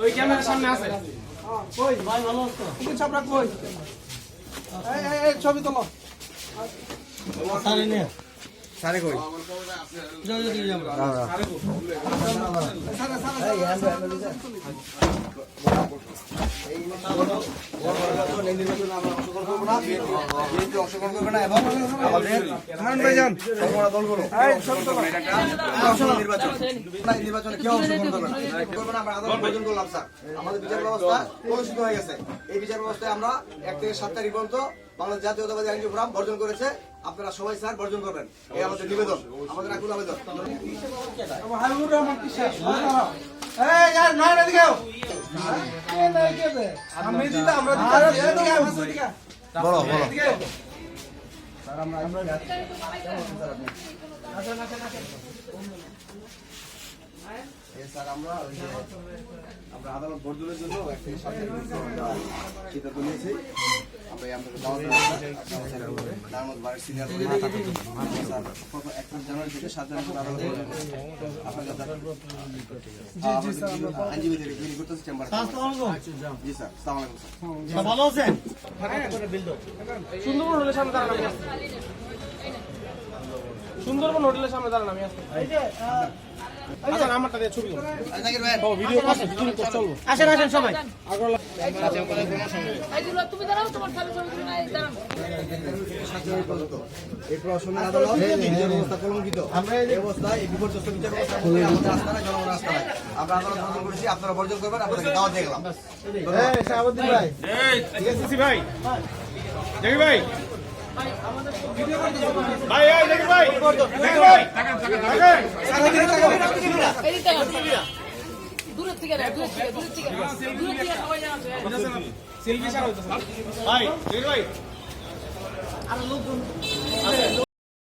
ওই ক্যামেরার সামনে আছে কই ভাই ভালো আছো কই এই এই এই ছবি তোলো সারে নে সারে কই যাও যাও দিয়ে যাও সারা সারা বিএনপি অংশগ্রহণ করবে না এই বিচার ব্যবস্থায় আমরা এক থেকে সাত তারিখ পর্যন্ত বাংলাদেশ জাতীয়তাবাদী বর্জন করেছে আপনারা সবাই স্যার বর্জন করবেন এই আমাদের নিবেদন আমাদের আকুল আবেদন বলো বলো স্যার আমরা আমরা আদালত বর্জনের জন্য এক থেকে সাত তারিখ পর্যন্ত আমরা সিদ্ধান্ত নিয়েছি আমরা এই দাওয়াত বাড়ির সিনিয়র সুন্দরবন হোটেলের সামনে দাঁড়ান আমি আসছি সুন্দরবন হোটেলের সামনে দাঁড়ান আমি আসছি আচ্ছা নাম্বারটা দিয়ে ছবি করো। জাকির ভাই ও ভিডিও করছে ভিডিও করছে চলবো আসেন আসেন সবাই। আপনারা বর্জন করবেন আপনাদেরকে শাহাবুদ্দিন ভাই। সিসি ভাই। দেখি ভাই। ভাই। ভাই ভাই। থেকে দূরের থেকে দূরের থেকে দূরের থেকে দূরের থেকে সবাই সেলফি ছাড়া হইতেছে ভাই দেখি ভাই